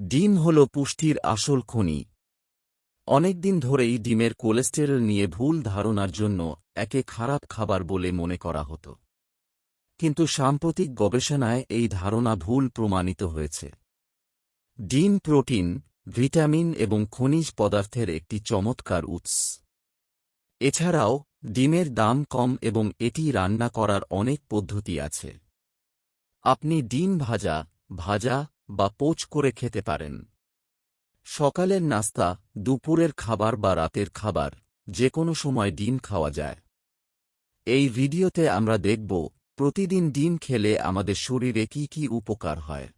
ডিম হল পুষ্টির আসল খনি। অনেকদিন ধরেই ডিমের কোলেস্টেরল নিয়ে ভুল ধারণার জন্য একে খারাপ খাবার বলে মনে করা হতো। কিন্তু সাম্প্রতিক গবেষণায় এই ধারণা ভুল প্রমাণিত হয়েছে। ডিম প্রোটিন, ভিটামিন এবং খনিজ পদার্থের একটি চমৎকার উৎস। এছাড়াও, ডিমের দাম কম এবং এটি রান্না করার অনেক পদ্ধতি আছে। আপনি ডিম ভাজা ভাজা বা পোচ করে খেতে পারেন। সকালের নাস্তা, দুপুরের খাবার বা রাতের খাবার যে কোনো সময় ডিম খাওয়া যায়। এই ভিডিওতে আমরা দেখব, প্রতিদিন ডিম খেলে আমাদের শরীরে কি কি উপকার হয়।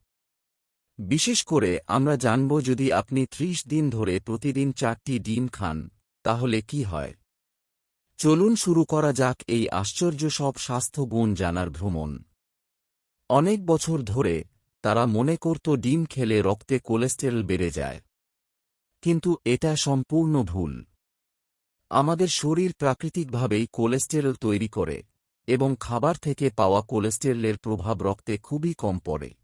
বিশেষ করে আমরা জানব যদি আপনি ত্রিশ দিন ধরে প্রতিদিন চারটি ডিম খান, তাহলে কি হয়। চলুন শুরু করা যাক এই আশ্চর্য সব স্বাস্থ্য গুণ জানার ভ্রমণ। অনেক বছর ধরে তারা মনে করত ডিম খেলে রক্তে কোলেস্টেরল বেড়ে যায়। কিন্তু এটা সম্পূর্ণ ভুল। আমাদের শরীর প্রাকৃতিকভাবেই কোলেস্টেরল তৈরি করে এবং খাবার থেকে পাওয়া কোলেস্টেরলের প্রভাব রক্তে খুবই কম পড়ে।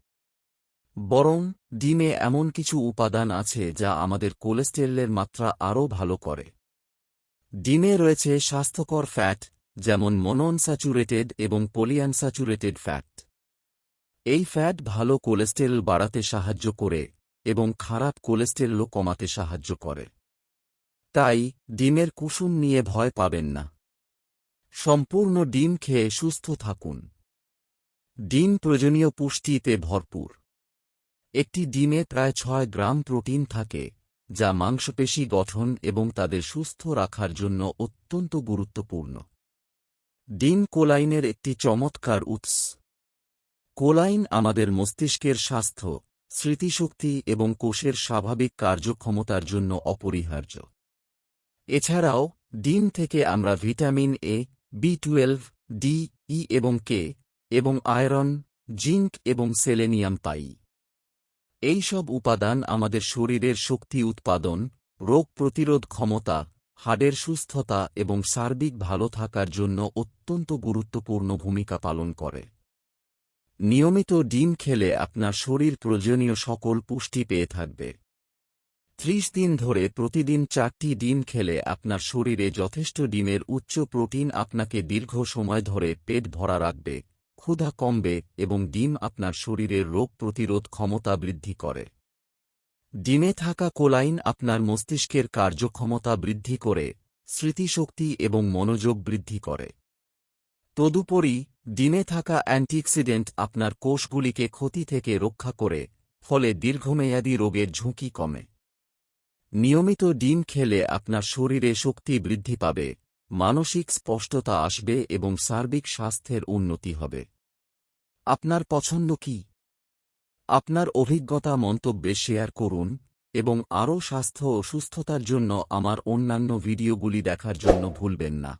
বরং ডিমে এমন কিছু উপাদান আছে যা আমাদের কোলেস্টেরলের মাত্রা আরও ভালো করে। ডিমে রয়েছে স্বাস্থ্যকর ফ্যাট, যেমন মনোনস্যাচুরেটেড এবং পলিয়ানস্যাচুরেটেড ফ্যাট। এই ফ্যাট ভালো কোলেস্টেরল বাড়াতে সাহায্য করে এবং খারাপ কোলেস্টেরলও কমাতে সাহায্য করে। তাই ডিমের কুসুম নিয়ে ভয় পাবেন না। সম্পূর্ণ ডিম খেয়ে সুস্থ থাকুন। ডিম প্রয়োজনীয় পুষ্টিতে ভরপুর। একটি ডিমে প্রায় ছয় গ্রাম প্রোটিন থাকে, যা মাংসপেশি গঠন এবং তাদের সুস্থ রাখার জন্য অত্যন্ত গুরুত্বপূর্ণ। ডিম কোলাইনের একটি চমৎকার উৎস। কোলাইন আমাদের মস্তিষ্কের স্বাস্থ্য, স্মৃতিশক্তি এবং কোষের স্বাভাবিক কার্যক্ষমতার জন্য অপরিহার্য। এছাড়াও, ডিম থেকে আমরা vitamin A, B twelve, D, E এবং কে এবং আয়রন, জিঙ্ক এবং সেলেনিয়াম পাই। এই সব উপাদান আমাদের শরীরের শক্তি উৎপাদন, রোগ প্রতিরোধ ক্ষমতা, হাড়ের সুস্থতা এবং সার্বিক ভালো থাকার জন্য অত্যন্ত গুরুত্বপূর্ণ ভূমিকা পালন করে। নিয়মিত ডিম খেলে আপনার শরীর প্রয়োজনীয় সকল পুষ্টি পেয়ে থাকবে। ত্রিশ দিন ধরে প্রতিদিন চারটি ডিম খেলে আপনার শরীরে যথেষ্ট ডিমের উচ্চ প্রোটিন আপনাকে দীর্ঘ সময় ধরে পেট ভরা রাখবে, ক্ষুধা কমবে এবং ডিম আপনার শরীরের রোগ প্রতিরোধ ক্ষমতা বৃদ্ধি করে। ডিমে থাকা কোলাইন আপনার মস্তিষ্কের কার্যক্ষমতা বৃদ্ধি করে, স্মৃতিশক্তি এবং মনোযোগ বৃদ্ধি করে। তদুপরি ডিমে থাকা অ্যান্টিঅক্সিডেন্ট আপনার কোষগুলিকে ক্ষতি থেকে রক্ষা করে, ফলে দীর্ঘমেয়াদী রোগের ঝুঁকি কমে। নিয়মিত ডিম খেলে আপনার শরীরে শক্তি বৃদ্ধি পাবে, মানসিক স্পষ্টতা আসবে এবং সার্বিক স্বাস্থ্যের উন্নতি হবে। আপনার পছন্দ কি? আপনার অভিজ্ঞতা মন্তব্যে শেয়ার করুন, এবং আরও স্বাস্থ্য ও সুস্থতার জন্য আমার অন্যান্য ভিডিওগুলি দেখার জন্য ভুলবেন না।